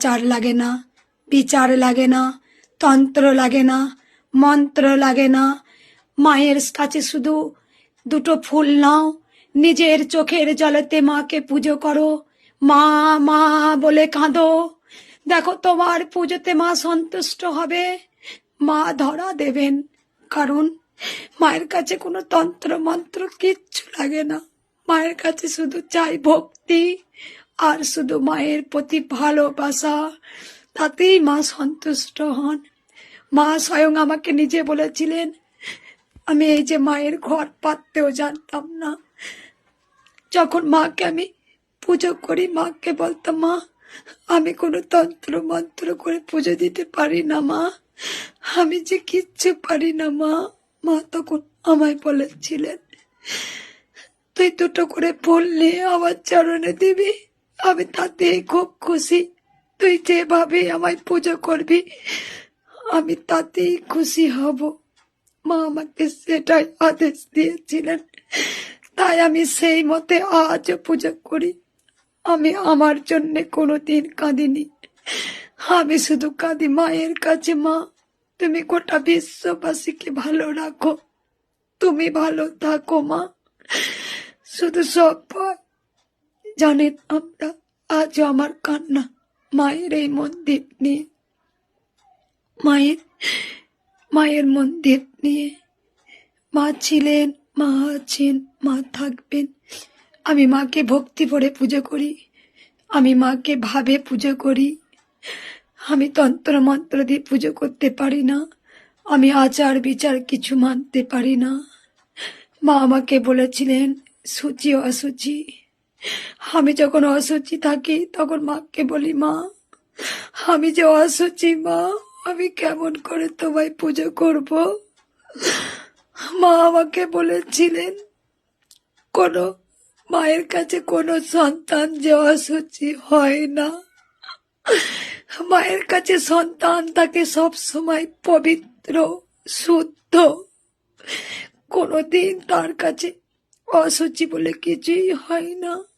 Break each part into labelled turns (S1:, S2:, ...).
S1: চার লাগে না বিচার লাগে না তন্ত্র লাগে না মন্ত্র লাগে না মায়ের কাছে শুধু দুটো ফুল নাও নিজের চোখের জলেতে মাকে পুজো করো মা মা বলে কাঁদো দেখো তোমার পুজোতে মা সন্তুষ্ট হবে মা ধরা দেবেন কারণ মায়ের কাছে কোনো তন্ত্র, মন্ত্র কিচ্ছু লাগে না। মায়ের কাছে শুধু চাই ভক্তি। আর শুধু মায়ের প্রতি ভালোবাসা, তাতেই মা সন্তুষ্ট হন। মা স্বয়ং আমাকে নিজে বলেছিলেন, আমি এই যে মায়ের ঘর পাততেও জানতাম না। যখন মাকে আমি পুজো করি, মাকে বলতাম, মা, আমি কোনো তন্ত্র মন্ত্র করে পুজো দিতে পারি না, মা। আমি যে কিচ্ছু পারি না, মা। মা তখন আমায় বলেছিলেন, তুই দুটো করে নিয়ে আমার চরণে দিবি। আমি তাতে খুব খুশি। তুই যেভাবে আমায় পুজো করবি, আমি তাতেই খুশি হব। মা আমাকে সেটাই আদেশ দিয়েছিলেন। তাই আমি সেই মতে আজও পুজো করি। আমি আমার জন্য কোনো দিন কাঁদিনি। আমি শুধু কাঁদি মায়ের কাছে, মা। তুমি গোটা বিশ্ববাসীকে ভালো রাখো। তুমি ভালো থাকো, মা। শুধু সব জানেন আমরা আজও আমার কান্না মায়ের এই মন্দির নিয়ে। মায়ের মায়ের মন্দির নিয়ে। মা ছিলেন, মা আছেন, মা থাকবেন। আমি মাকে ভক্তি ভরে পুজো করি। আমি মাকে ভাবে পুজো করি। আমি তন্ত্র মন্ত্র দিয়ে পুজো করতে পারি না। আমি আচার বিচার কিছু মানতে পারি না। মা আমাকে বলেছিলেন, সূচি অসুচি। আমি যখন অসুচি থাকি, তখন মাকে বলি, মা, আমি যে অসুচি, মা, আমি কেমন করে তোমায় পুজো করব? মা আমাকে বলেছিলেন, কোনো মায়ের কাছে কোনো সন্তান যে অসুচি হয় না। মায়ের কাছে সন্তান তাকে সব সময় পবিত্র, শুদ্ধ। কোনোদিন তার কাছে অসুচি বলে কিছুই হয় না।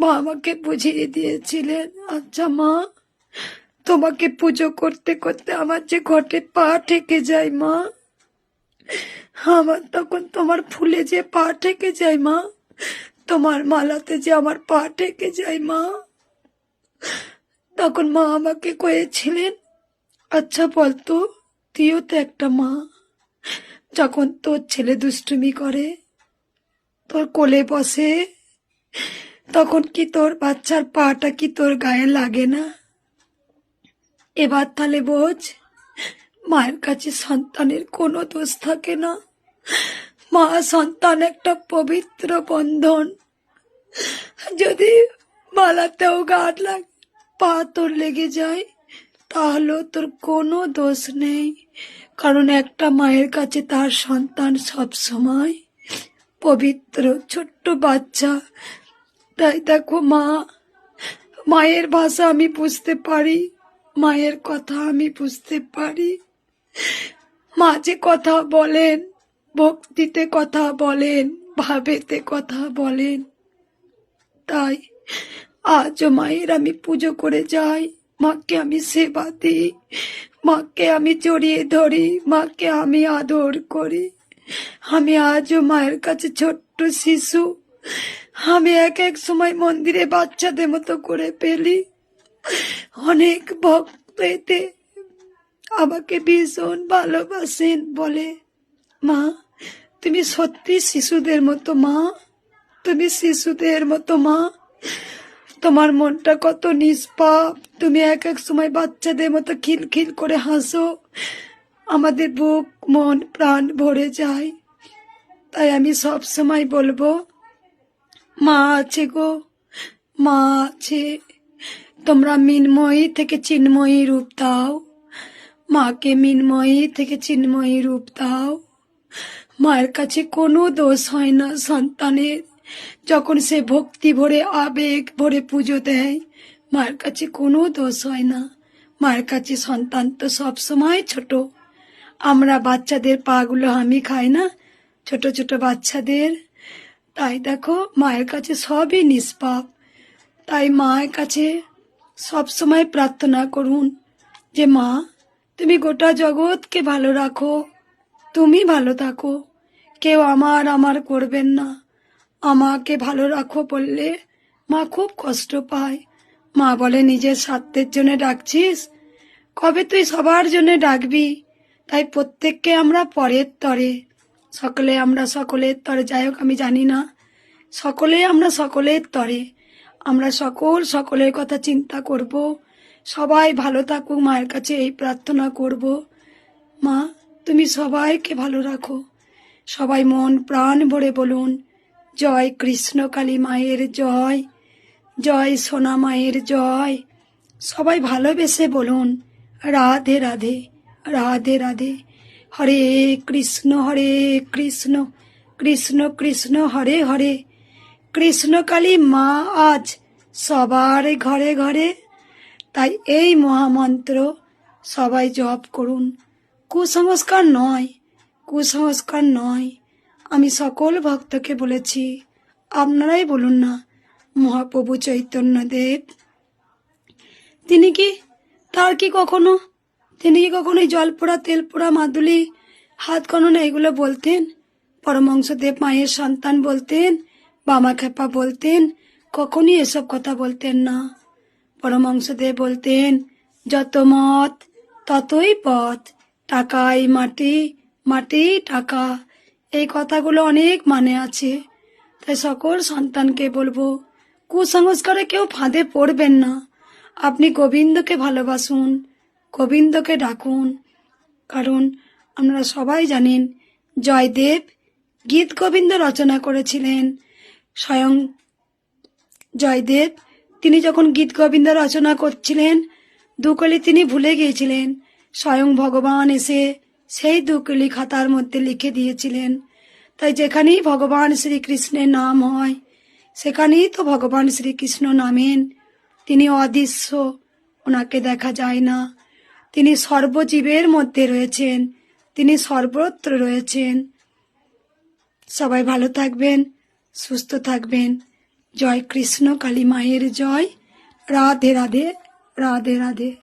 S1: মা আমাকে বুঝিয়ে দিয়েছিলেন আচ্ছা মা। তোমাকে পুজো করতে করতে আমার যে ঘটে পা ঠেকে যায়, মা। আমার তখন তোমার ফুলে যে পা ঠেকে যায়, মা। তোমার মালাতে যে আমার পা ঠেকে যায়, মা। তখন মা আমাকে কয়েছিলেন আচ্ছা বলতো তুইও তো একটা মা। যখন তোর ছেলে দুষ্টুমি করে, তোর কোলে বসে তখন কি তোর বাচ্চার পাটা কি তোর গায়ে লাগে না? এবার তাহলে বোঝ, মায়ের কাছে সন্তানের কোনো দোষ থাকে না। মা সন্তান একটা পবিত্র বন্ধন। যদি মালাতেও গাঢ় লাগে, পা তোর লেগে যায়, তাহলেও তোর কোনো দোষ নেই। কারণ একটা মায়ের কাছে তার সন্তান সব সময় পবিত্র, ছোট্ট বাচ্চা। তাই দেখো মা, মায়ের ভাষা আমি বুঝতে পারি, মায়ের কথা আমি বুঝতে পারি। মা যে কথা বলেন, ভক্তিতে কথা বলেন, ভাবেতে কথা বলেন, তাই আজও মায়ের আমি পুজো করে যাই, মাকে আমি সেবা দিই, মাকে আমি জড়িয়ে ধরি, মাকে আমি আদর করি। আমি আজও মায়ের কাছে ছোট্ট শিশু আমি এক এক সময় মন্দিরে বাচ্চাদের মতো করে পেলি অনেক ভক্ত এতে আমাকে ভীষণ ভালোবাসেন বলে। মা, তুমি সত্যি শিশুদের মতো মা? তুমি শিশুদের মতো মা? তোমার মনটা কত নিষ্পাপ। তুমি এক এক সময় বাচ্চাদের মতো খিলখিল করে হাসো। আমাদের বুক, মন, প্রাণ ভরে যায়। তাই আমি সব সময় বলব মা আছে গো, মা আছে। তোমরা মিনময়ী থেকে চিন্ময়ী রূপ দাও। মাকে মিনময়ী থেকে চিন্ময়ী রূপ দাও। মায়ের কাছে কোনো দোষ হয় না সন্তানের। যখন সে ভক্তি ভরে, আবেগ ভরে পুজো দেয়, মায়ের কাছে কোনো দোষ হয় না। মায়ের কাছে সন্তান তো সব সময় ছোট। আমরা বাচ্চাদের পাগুলো আমি খাই না, ছোট ছোট বাচ্চাদের। তাই দেখো, মায়ের কাছে সবই নিষ্পাপ। তাই মায়ের কাছে সবসময় প্রার্থনা করুন যে, মা, তুমি গোটা জগৎকে ভালো রাখো। তুমি ভালো থাকো। কেউ আমার আমার করবেন না। আমাকে ভালো রাখো বললে মা খুব কষ্ট পায়। মা বলে, নিজের স্বার্থের জন্য ডাকছিস? কবে তুই সবার জন্য ডাকবি? তাই প্রত্যেককে আমরা পরের তরে সকলে আমরা সকলের তরে, যাই হোক, আমি জানি না। সকলে আমরা সকলের তরে, আমরা সকল সকলের কথা চিন্তা করব। সবাই ভালো থাকুক, মায়ের কাছে এই প্রার্থনা করব। মা, তুমি সবাইকে ভালো রাখো। সবাই মন, প্রাণ ভরে বলুন, জয় কৃষ্ণ কালী মায়ের জয় জয় সোনা মায়ের জয়। সবাই ভালোবেসে বলুন, রাধে রাধে রাধে রাধে। হরে কৃষ্ণ হরে কৃষ্ণ কৃষ্ণ কৃষ্ণ, হরে হরে। কৃষ্ণকালী মা আজ সবার ঘরে ঘরে। তাই এই মহামন্ত্র সবাই জপ করুন। কুসংস্কার নয় কুসংস্কার নয়। আমি সকল ভক্তকে বলেছি, আপনারাই বলুন না, মহাপ্রভু চৈতন্যদেব। তিনি কি, তার কি কখনো তিনি কি কখনো এই জল পোড়া, তেল পোড়া, মাদুলি, হাত গণনা এগুলো বলতেন? পরমংসদেব মায়ের সন্তান বলতেন, বামা খেপা বলতেন, কখনই এসব কথা বলতেন না। পরমংসদেব বলতেন, যত মত, ততই পথ, টাকাই মাটি মাটি টাকা। এই কথাগুলো অনেক মানে আছে। তাই সকল সন্তানকে বলব, কুসংস্কারে কেউ ফাঁদে পড়বেন না। আপনি গোবিন্দকে ভালোবাসুন গোবিন্দকে ডাকুন, কারণ আমরা সবাই জানেন জয়দেব গীত গোবিন্দ রচনা করেছিলেন। স্বয়ং জয়দেব, তিনি যখন গীত গোবিন্দ রচনা করছিলেন, দুকলি তিনি ভুলে গিয়েছিলেন। স্বয়ং ভগবান এসে সেই দুকলি খাতার মধ্যে লিখে দিয়েছিলেন। তাই যেখানেই ভগবান শ্রীকৃষ্ণের নাম হয়, সেখানেই তো ভগবান শ্রীকৃষ্ণ নামেন। তিনি অদৃশ্য, ওনাকে দেখা যায় না। তিনি সর্বজীবের মধ্যে রয়েছেন। তিনি সর্বত্র রয়েছেন। সবাই ভালো থাকবেন, সুস্থ থাকবেন। জয় কৃষ্ণ, কালী মায়ের জয়। রাধে রাধে রাধে রাধে।